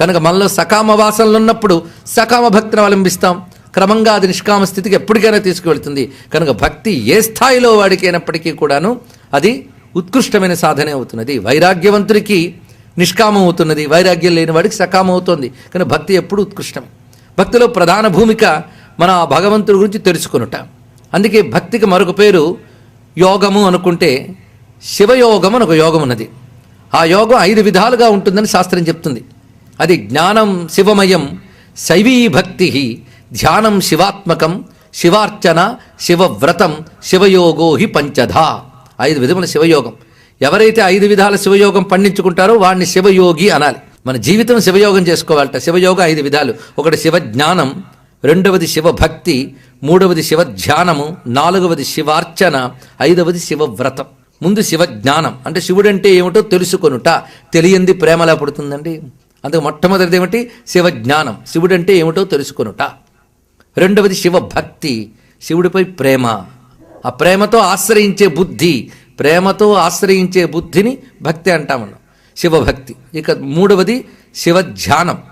కనుక మనలో సకామ వాసనలు ఉన్నప్పుడు సకామ భక్తిని అవలంబిస్తాం. క్రమంగా అది నిష్కామ స్థితికి ఎప్పటికైనా తీసుకువెళ్తుంది. కనుక భక్తి ఏ స్థాయిలో వాడికైనప్పటికీ కూడాను అది ఉత్కృష్టమైన సాధనే అవుతున్నది. వైరాగ్యవంతుడికి నిష్కామం అవుతున్నది. వైరాగ్యం లేని వాడికి సకామం అవుతుంది. కానీ భక్తి ఎప్పుడు ఉత్కృష్టం. భక్తిలో ప్రధాన భూమిక మన ఆ భగవంతుడి గురించి తెలుసుకొనుట. అందుకే భక్తికి మరొక పేరు యోగము అనుకుంటే శివయోగం అని ఒక యోగం ఉన్నది. ఆ యోగం ఐదు విధాలుగా ఉంటుందని శాస్త్రం చెప్తుంది. అది జ్ఞానం శివమయం శైవీ భక్తి ధ్యానం శివాత్మకం శివార్చన శివవ్రతం శివయోగో హి పంచధ. ఐదు విధముల శివయోగం. ఎవరైతే ఐదు విధాల శివయోగం పండించుకుంటారో వాడిని శివయోగి అనాలి. మన జీవితం శివయోగం చేసుకోవాలట. శివయోగం ఐదు విధాలు. ఒకటి శివ జ్ఞానం రెండవది శివభక్తి మూడవది శివ ధ్యానము నాలుగవది శివార్చన ఐదవది శివవ్రతం. ముందు శివ జ్ఞానం అంటే శివుడంటే ఏమిటో తెలుసుకొనుట. తెలియంది ప్రేమలా పుడుతుందండి. అందుకు మొట్టమొదటిది ఏమిటి? శివ జ్ఞానం శివుడు అంటే ఏమిటో తెలుసుకొనుట. రెండవది శివభక్తి. శివుడిపై ప్రేమ. ఆ ప్రేమతో ఆశ్రయించే బుద్ధి. ప్రేమతో ఆశ్రయించే బుద్ధిని భక్తి అంటామన్నాం. శివభక్తి. ఇక మూడవది శివ ధ్యానం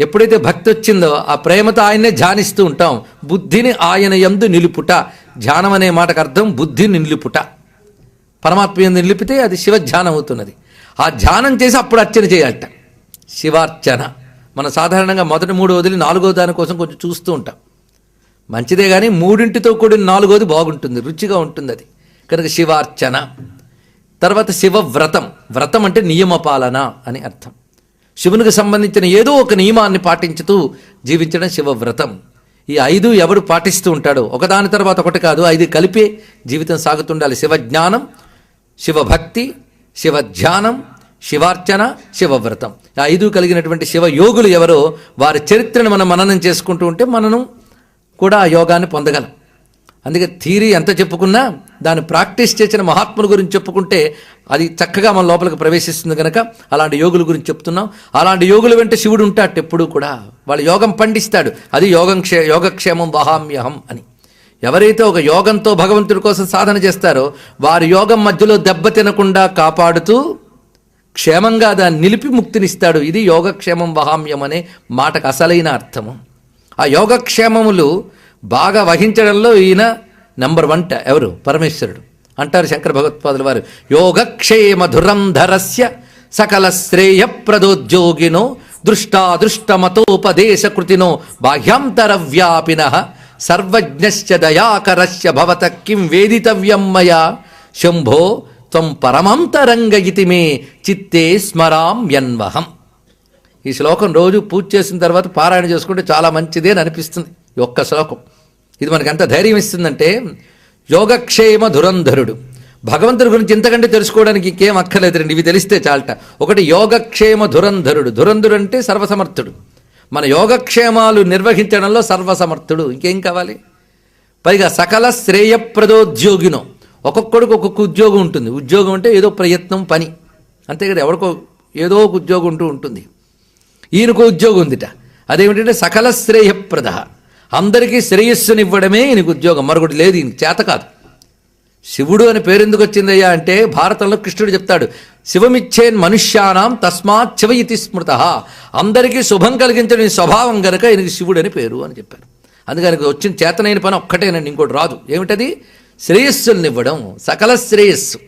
ఎప్పుడైతే భక్తి వచ్చిందో ఆ ప్రేమతో ఆయన్నే ధ్యానిస్తూ ఉంటాం. బుద్ధిని ఆయన యందు నిలుపుట. ధ్యానం అనే మాటకు అర్థం బుద్ధిని నిలుపుట. పరమాత్మ ఎందు నిలిపితే అది శివ ధ్యానం అవుతున్నది. ఆ ధ్యానం చేసి అప్పుడు అర్చన చేయాలట. శివార్చన. మనం సాధారణంగా మొదటి మూడు వదిలి నాలుగో దాని కోసం కొంచెం చూస్తూ ఉంటాం. మంచిదే కానీ మూడింటితో కూడిన నాలుగోది బాగుంటుంది రుచిగా ఉంటుంది అది కనుక శివార్చన. తర్వాత శివ వ్రతం వ్రతం అంటే నియమపాలన అని అర్థం. శివునికి సంబంధించిన ఏదో ఒక నియమాన్ని పాటించుతూ జీవించడం శివవ్రతం. ఈ ఐదు ఎవడు పాటిస్తూ ఉంటాడో ఒకదాని తర్వాత ఒకటి కాదు ఐదు కలిపే జీవితం సాగుతుండాలి. శివజ్ఞానం శివభక్తి శివధ్యానం శివార్చన శివవ్రతం. ఐదు కలిగినటువంటి శివయోగులు ఎవరో వారి చరిత్రను మనం మననం చేసుకుంటూ ఉంటే మనం కూడా ఆ యోగాన్ని పొందగలం. అందుకే థీరీ ఎంత చెప్పుకున్నా దాన్ని ప్రాక్టీస్ చేసిన మహాత్ముల గురించి చెప్పుకుంటే అది చక్కగా మన లోపలికి ప్రవేశిస్తుంది కనుక అలాంటి యోగుల గురించి చెప్తున్నాం. అలాంటి యోగుల వెంట శివుడు ఉంటాడు ఎప్పుడూ కూడా. వాళ్ళు యోగం పండిస్తాడు. అది యోగం క్షే యోగక్షేమం వహామ్యహం అని. ఎవరైతే ఒక యోగంతో భగవంతుడి కోసం సాధన చేస్తారో వారి యోగం మధ్యలో దెబ్బ తినకుండా కాపాడుతూ క్షేమంగా దాన్ని నిలిపి ముక్తినిస్తాడు. ఇది యోగక్షేమం వహామ్యం అనే మాటకు అసలైన అర్థము. ఆ యోగక్షేమములు బాగా వహించడంలో ఈయన నంబర్ వన్ ఎవరు? పరమేశ్వరుడు. అంటారు శంకర భగవత్పాదుల వారు. యోగక్షేమ ధురంధరస్య సకల శ్రేయ ప్రదోద్యోగినో దృష్టాదృష్టమతోపదేశకృతినో బాహ్యాంతర వ్యాపిన సర్వజ్ఞశ్చ దయాకరస్య భవత కిం వేదితవ్యం మయా శంభో త్వం పరమంతరంగ ఇతి మే చిత్తే స్మరామ్యన్వహం ఈ శ్లోకం రోజు పూజ చేసిన తర్వాత పారాయణ చేసుకుంటే చాలా మంచిది అని అనిపిస్తుంది ఈ ఒక్క శ్లోకం. ఇది మనకి ఎంత ధైర్యం ఇస్తుందంటే యోగక్షేమ ధురంధరుడు. భగవంతుడి గురించి ఇంతకంటే తెలుసుకోవడానికి ఇంకేం అక్కర్లేదు రండి ఇవి తెలిస్తే చాలట. ఒకటి యోగక్షేమ ధురంధరుడు. ధురంధుడు అంటే సర్వసమర్థుడు. మన యోగక్షేమాలు నిర్వహించడంలో సర్వసమర్థుడు. ఇంకేం కావాలి? పైగా సకల శ్రేయప్రదోద్యోగినో. ఒక్కొక్కడికి ఒక్కొక్క ఉద్యోగం ఉంటుంది. ఉద్యోగం అంటే ఏదో ప్రయత్నం పని. అంతే కదా ఎవరికో ఏదో ఒక ఉద్యోగం ఉంటూ ఉంటుంది. ఈయనకు ఉద్యోగం ఉందిట. అదేమిటంటే సకల శ్రేయప్రద. అందరికీ శ్రేయస్సునివ్వడమే ఈయనకు ఉద్యోగం. మరొకటి లేదు ఈయన చేత కాదు. శివుడు అని పేరెందుకు వచ్చిందయ్యా అంటే భారతంలో కృష్ణుడు చెప్తాడు శివమిచ్చేన్ మనుష్యానాం తస్మాత్ శివ ఇతి స్మృత. అందరికీ శుభం కలిగించడం ఈ స్వభావం గనక ఈయనకి శివుడు అని పేరు అని చెప్పారు. అందుకని వచ్చిన చేతనైన పని ఒక్కటేనండి ఇంకోటి రాదు. ఏమిటది? శ్రేయస్సుల్నివ్వడం సకల శ్రేయస్సు.